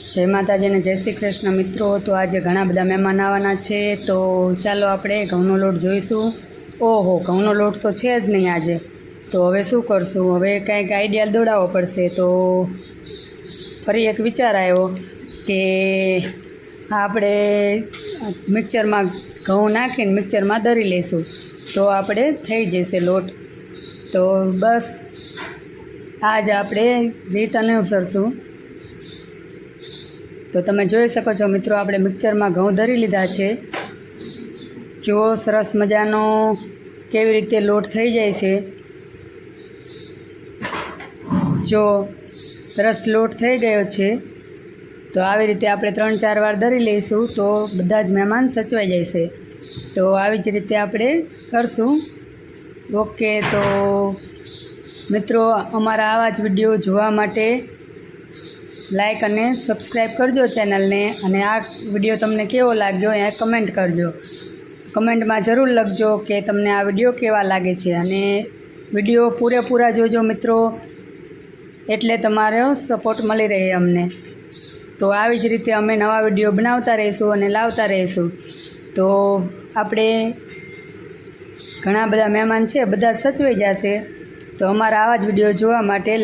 જય માતાજીને જય શ્રી કૃષ્ણ. મિત્રો, તો આજે ઘણા બધા મહેમાન આવવાના છે. તો ચાલો આપણે ઘઉંનો લોટ જોઈશું. ઓહો, ઘઉંનો લોટ તો છે જ નહીં આજે. તો હવે શું કરશું? હવે કંઈક આઈડિયા દોડાવવો પડશે. તો ફરી એક વિચાર આવ્યો કે આપણે મિક્સરમાં ઘઉં નાખીને મિક્સરમાં દરી લઈશું. તો આપણે થઈ જશે લોટ. તો બસ, આજ આપણે રીત અનુસરશું. તો તમે જોઈ શકો છો મિત્રો, આપણે મિક્સરમાં ઘઉં ધરી લીધા છે. જો સરસ મજાનો કેવી રીતે લોટ થઈ જાય છે. જો સરસ લોટ થઈ ગયો છે, તો આવી રીતે આપણે ત્રણ ચાર વાર ધરી લઈશું તો બધા જ મહેમાન સચવાઈ જશે તો આવી જ રીતે આપણે કરશું. ઓકે, તો મિત્રો, અમારા આવા જ વીડિયો જોવા માટે લાઈક અને સબસ્ક્રાઈબ કરજો ચેનલને અને આ વીડિયો તમને કેવો લાગ્યો એ કમેન્ટ કરજો. કમેન્ટમાં જરૂર લખજો કે તમને આ વીડિયો કેવા લાગે છે અને વીડિયો પૂરેપૂરા જોજો મિત્રો. એટલે તમારો સપોર્ટ મળી રહે અમને. તો આવી જ રીતે અમે નવા વીડિયો બનાવતા રહીશું અને લાવતા રહીશું. તો આપણે ઘણા બધા મહેમાન છે, બધા સચવાઈ જશે. તો અમારા આવા જ વીડિયો જોવા માટે